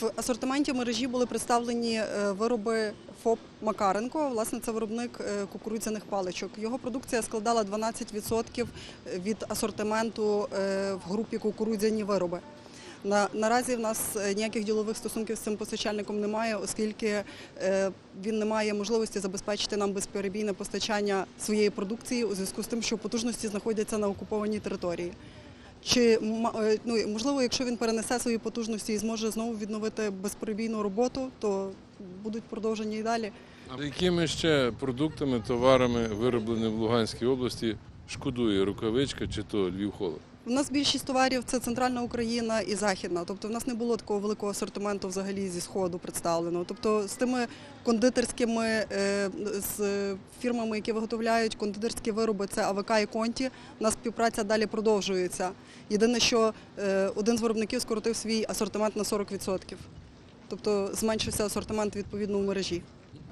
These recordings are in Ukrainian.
В асортименті мережі були представлені е, вироби ФОП Макаренко. Власне, це виробник е, кукурудзяних паличок. Його продукція складала 12% від асортименту е, в групі кукурудзяні вироби. На, наразі в нас ніяких ділових стосунків з цим постачальником немає, оскільки він не має можливості забезпечити нам безперебійне постачання своєї продукції у зв'язку з тим, що потужності знаходяться на окупованій території. Чи е, ну, можливо, якщо він перенесе свої потужності і зможе знову відновити безперебійну роботу, то будуть продовжені і далі. А якими ще продуктами, товарами, виробленими в Луганській області, шкодує рукавичка чи то Львів холод? У нас більшість товарів це центральна Україна і західна. Тобто в нас не було такого великого асортименту взагалі зі сходу представленого. Тобто з тими кондитерськими е, з фірмами, які виготовляють кондитерські вироби, це АВК і Конті. У нас співпраця далі продовжується. Єдине, що е, один з виробників скоротив свій асортимент на 40%. Тобто зменшився асортимент відповідно в мережі.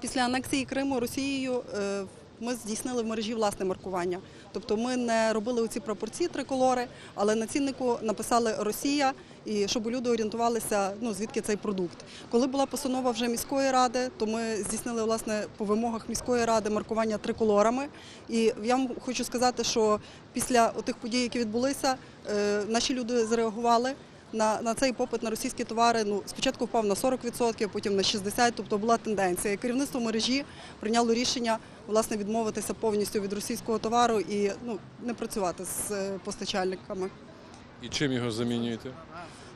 Після анексії Криму Росією е, ми здійснили в мережі власне маркування. Тобто ми не робили оці пропорції триколори, але на ціннику написали Росія, і щоб люди орієнтувалися, ну звідки цей продукт. Коли була постанова вже міської ради, то ми здійснили власне по вимогах міської ради маркування триколорами. І я вам хочу сказати, що після тих подій, які відбулися, е, наші люди зареагували. На, на цей попит на російські товари ну, спочатку впав на 40%, потім на 60%, тобто була тенденція. Керівництво мережі прийняло рішення власне відмовитися повністю від російського товару і ну, не працювати з е, постачальниками. І чим його замінюєте?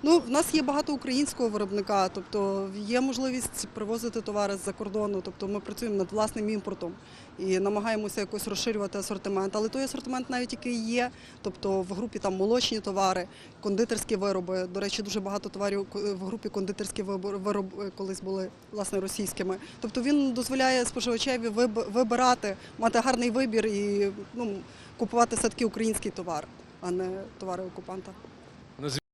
Ну, в нас є багато українського виробника, тобто є можливість привозити товари з-за кордону. Тобто ми працюємо над власним імпортом і намагаємося якось розширювати асортимент. Але той асортимент навіть який є, тобто в групі там молочні товари, кондитерські вироби. До речі, дуже багато товарів в групі кондитерські вироби колись були власне російськими. Тобто він дозволяє споживачеві вибирати, мати гарний вибір і ну, купувати все-таки український товар, а не товари окупанта.